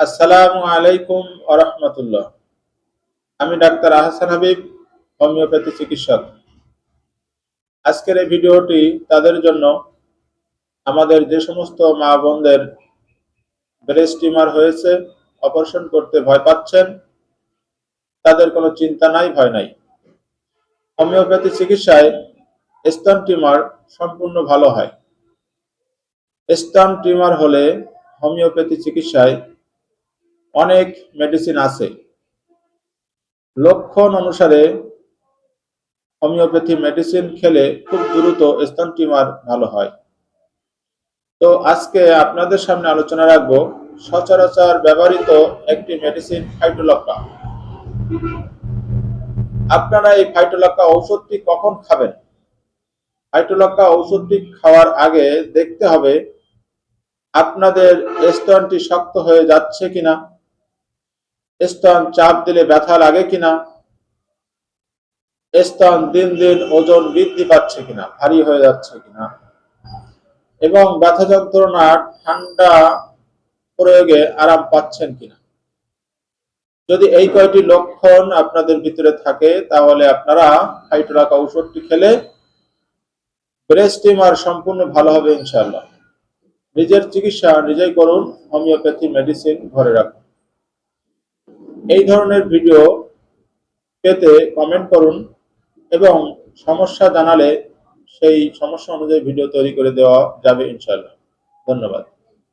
আসসালামু আলাইকুম আরহামতুল্লাহ আমি ডাক্তার আহসান হাবিব, হোমিওপ্যাথি চিকিৎসক। আজকের এই ভিডিওটি তাদের জন্য আমাদের যে সমস্ত মা বোনদের ব্রেস্ট টিউমার হয়েছে, অপারেশন করতে ভয় পাচ্ছেন, তাদের কোনো চিন্তা নাই, ভয় নাই। হোমিওপ্যাথি চিকিৎসায় স্তন টিমার সম্পূর্ণ ভালো হয়। স্তন টিমার হলে হোমিওপ্যাথি চিকিৎসায় অনেক মেডিসিন আছে। লক্ষণ অনুসারে হোমিওপ্যাথি মেডিসিন খেলে খুব দ্রুত স্তন টিউমার ভালো হয়। তো আজকে আপনাদের সামনে আলোচনা রাখব সচরাচর ব্যবহৃত একটি মেডিসিন ফাইটোলক্কা আপনারা এই ফাইটোলক্কা ঔষধটি কখন খাবেন? ফাইটোলক্কা ঔষধটি খাওয়ার আগে দেখতে হবে আপনাদের স্তনটি শক্ত হয়ে যাচ্ছে কিনা। স্তন চাপ দিলে ব্যথা লাগে কিনা? স্তন দিন দিন ওজন বৃদ্ধি পাচ্ছে কিনা? ভারী হয়ে যাচ্ছে কিনা? এবং ব্যথা যন্ত্রণা ঠান্ডা প্রয়োগে আরাম পাচ্ছেন কিনা? যদি এই কয়টি লক্ষণ আপনাদের ভিতরে থাকে, তাহলে আপনারা হাইড্রাক ঔষধটি খেলে ব্রেস্ট টিউমার সম্পূর্ণ ভালো হবে ইনশাল্লাহ নিজের চিকিৎসা নিজেই করুন, হোমিওপ্যাথি, মেডিসিন ঘরে রাখুন। এই ধরনের ভিডিও পেতে কমেন্ট করুন এবং সমস্যা জানালে সেই সমস্যা অনুযায়ী ভিডিও তৈরি করে দেওয়া যাবে ইনশাল্লাহ ধন্যবাদ।